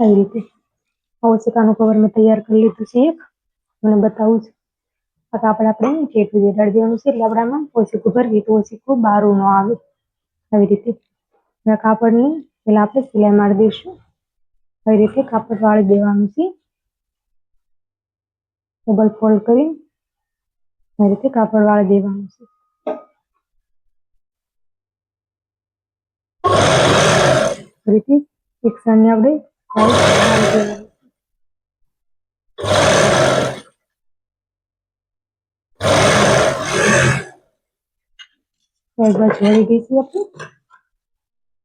આવી રીતે આ ઓશિકાનું કવર મેં તૈયાર કરી લીધું છે એક મને બતાવું છું આ કાપડ આપણે ટેટું દેડાડી દેવાનું છે એટલે આપણે આમાં ઓશિકું ભરવી તો ઓશિકું બારું ન આવે આવી રીતે આ કાપડની પેલા આપણે સિલાઈ મારી દઈશું આવી રીતે કાપડ વાળી દેવાનું છે ડબલ ફોલ્ડ કરી આવી રીતે કાપડ વાળી દેવાનું છે આવી રીતે એક સાને આપણે વાળી દેવાનું એક બાજુ વળી ગઈ છે આપણે?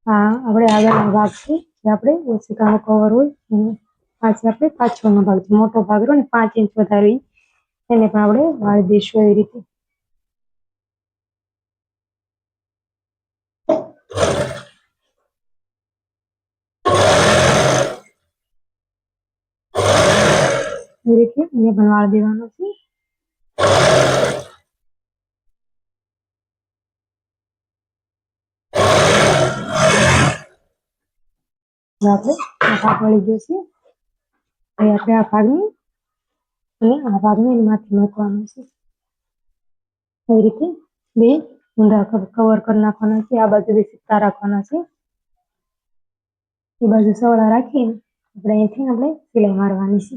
આ આપણે આગળનો ભાગ છે, જે આપણે ઓશિકાનો કવર હોય, એનો આ છે આપણે પાછળનો ભાગ છે મોટો ભાગ રહ્યો ને પાંચ ઇંચ વધારે એને પણ આપણે વાળી દઈશું એ રીતે. એવી રીતે એને પણ દેવાનો છે. આપણે વળી ગયો છે. હવે આપણે આ ભાગને અને આ ભાગને એની માથે મૂકવાનો છે. આવી રીતે બે કવર કરી નાખવાના છે. આ બાજુ બે સિક્કા રાખવાના છે. એ બાજુ સવડા રાખીને આપણે અહીંથી આપણે સિલાઈ મારવાની છે.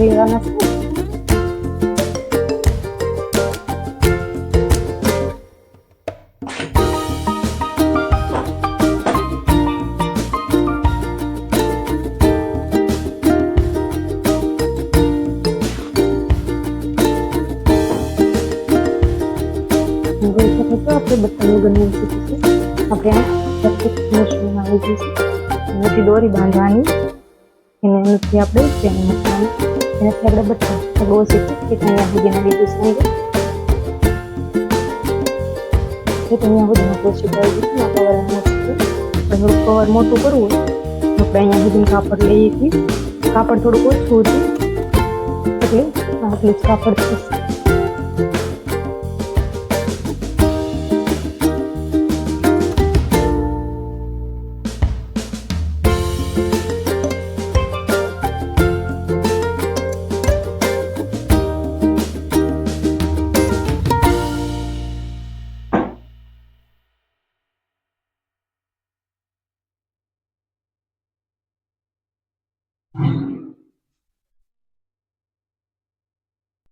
લેવાના છે જોઈ શકો છો આપણે બટન બનાવી શીખીશું આપણે આ પ્રત્યેક મશીનમાં આવી જઈશું એનાથી દોરી બાંધવાની એને એનાથી આપણે એનાથી આપણે બધા બહુ શીખી કે અહીંયા સુધીના લીધું કે તમે અહીંયા સુધીમાં પોચી કરી દીધું કવર એમાં કવર મોટું કરવું તો અહીંયા સુધી કાપડ લઈએ છીએ. કાપડ થોડુંક ઓછું હતું એટલે આટલું જ કાપડ